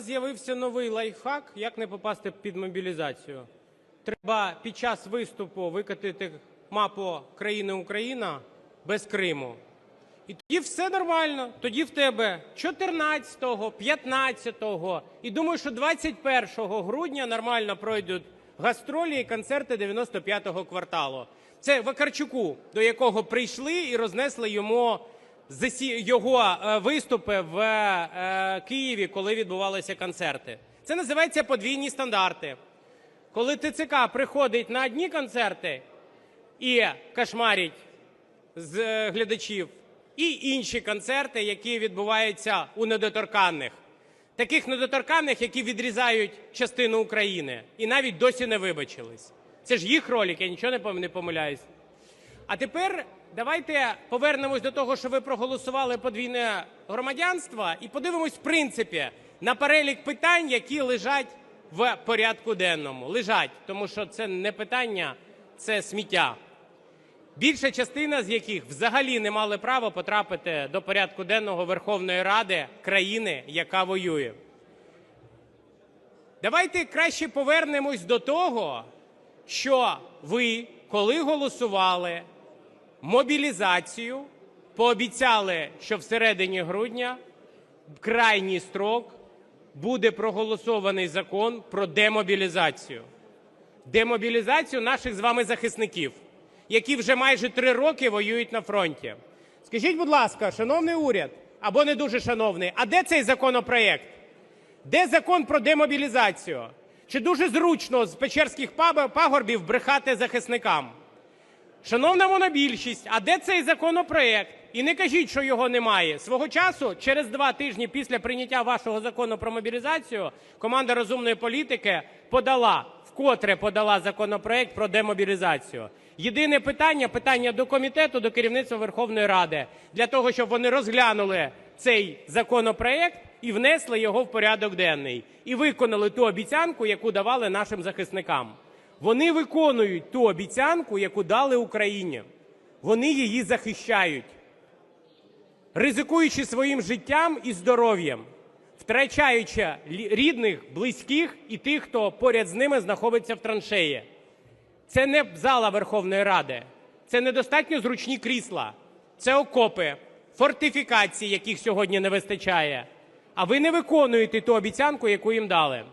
З'явився новий лайфхак, як не попасти під мобілізацію. Треба під час виступу викатити мапу країни Україна без Криму. І тоді все нормально. Тоді в тебе 14-го, 15-го і думаю, що 21 грудня нормально пройдуть гастролі і концерти 95-го кварталу. Це Вакарчуку, до якого прийшли і рознесли йому його е, виступи в е, Києві, коли відбувалися концерти. Це називається подвійні стандарти. Коли ТЦК приходить на одні концерти і кошмарить з е, глядачів, і інші концерти, які відбуваються у недоторканних. Таких недоторканних, які відрізають частину України і навіть досі не вибачились. Це ж їх ролик, я нічого не пом- не помиляюсь. А тепер давайте повернемось до того, що ви проголосували подвійне громадянство, і подивимось, в принципі, на перелік питань, які лежать в порядку денному. Лежать, тому що це не питання, це сміття. Більша частина з яких взагалі не мали права потрапити до порядку денного Верховної Ради країни, яка воює. Давайте краще повернемось до того, що ви, коли голосували мобілізацію, пообіцяли, що всередині грудня, в крайній строк, буде проголосований закон про демобілізацію. Демобілізацію наших з вами захисників, які вже майже три роки воюють на фронті. Скажіть, будь ласка, шановний уряд, або не дуже шановний, а де цей законопроект? Де закон про демобілізацію? Чи дуже зручно з печерських пагорбів брехати захисникам? Шановна монобільшість, а де цей законопроект? І не кажіть, що його немає. Свого часу, через два тижні після прийняття вашого закону про мобілізацію, команда розумної політики подала, вкотре подала законопроект про демобілізацію. Єдине питання питання до комітету, до керівництва Верховної Ради, для того, щоб вони розглянули цей законопроект і внесли його в порядок денний, і виконали ту обіцянку, яку давали нашим захисникам. Вони виконують ту обіцянку, яку дали Україні. Вони її захищають, ризикуючи своїм життям і здоров'ям, втрачаючи рідних, близьких і тих, хто поряд з ними знаходиться в траншеї. Це не зала Верховної Ради, це недостатньо зручні крісла, це окопи, фортифікації, яких сьогодні не вистачає. А ви не виконуєте ту обіцянку, яку їм дали.